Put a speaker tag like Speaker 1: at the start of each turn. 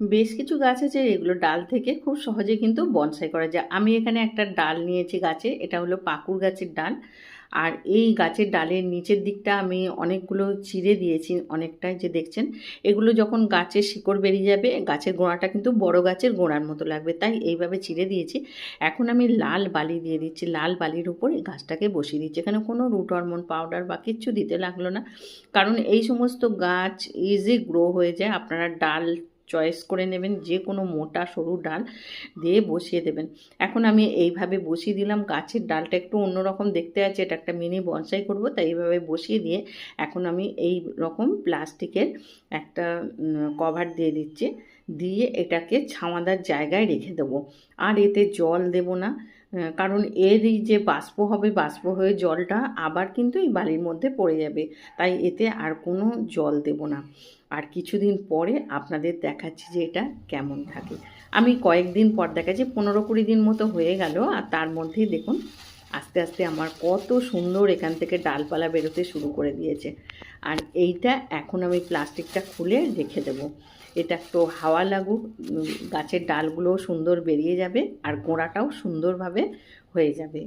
Speaker 1: বেশ কিছু গাছ আছে এগুলো ডাল থেকে খুব সহজে কিন্তু বনসাই করা যায়। আমি এখানে একটা ডাল নিয়েছি গাছে, এটা হলো পাকুর গাছের ডাল। আর এই গাছের ডালের নিচের দিকটা আমি অনেকগুলো চিড়ে দিয়েছি অনেকটাই, যে দেখছেন। এগুলো যখন গাছের শিকড় বেরিয়ে যাবে, গাছের গোড়াটা কিন্তু বড় গাছের গোড়ার মতো লাগবে। তাই এইভাবে চিড়ে দিয়েছি। এখন আমি লাল বালি দিয়ে দিচ্ছি। লাল বালির উপর এই গাছটাকে বসিয়ে দিচ্ছি। এখানে কোনো রুট হরমোন পাউডার বা কিচ্ছু দিতে লাগল না। কারণ এই সমস্ত গাছ ইজি গ্রো হয়ে যায়। আপনারা ডাল চয়েস করে নেবেন, যে কোনো মোটা সরু ডাল দিয়ে বসিয়ে দেবেন। এখন আমি এইভাবে বসিয়ে দিলাম, গাছের ডালটা একটু অন্যরকম দেখতে আছে, এটা একটা মিনি বনসাই করব, তাই এইভাবে বসিয়ে দিয়ে এখন আমি এই রকম প্লাস্টিকের একটা কভার দিয়ে দিচ্ছি। দিয়ে এটাকে ছাওয়াদার জায়গায় রেখে দেবো। আর এতে জল দেব না কারণ এর এই যে বাষ্প হবে, বাষ্প হয়ে জলটা আবার কিন্তু এই বালির মধ্যে পড়ে যাবে। তাই এতে আর কোনো জল দেব না। আর কিছুদিন পরে আপনাদের দেখাচ্ছি যে এটা কেমন থাকে। আমি কয়েকদিন পর দেখাচ্ছি, পনেরো কুড়ি দিন মতো হয়ে গেল, আর তার মধ্যেই দেখুন আস্তে আস্তে আমার কত সুন্দর এখান থেকে ডালপালা বেরোতে শুরু করে দিয়েছে। আর এইটা এখন আমি প্লাস্টিকটা খুলে রেখে দেবো। এটা একটু হাওয়া লাগুক গাছের ডালগুলোও সুন্দর বেরিয়ে যাবে আর গোড়াটাও সুন্দরভাবে হয়ে যাবে।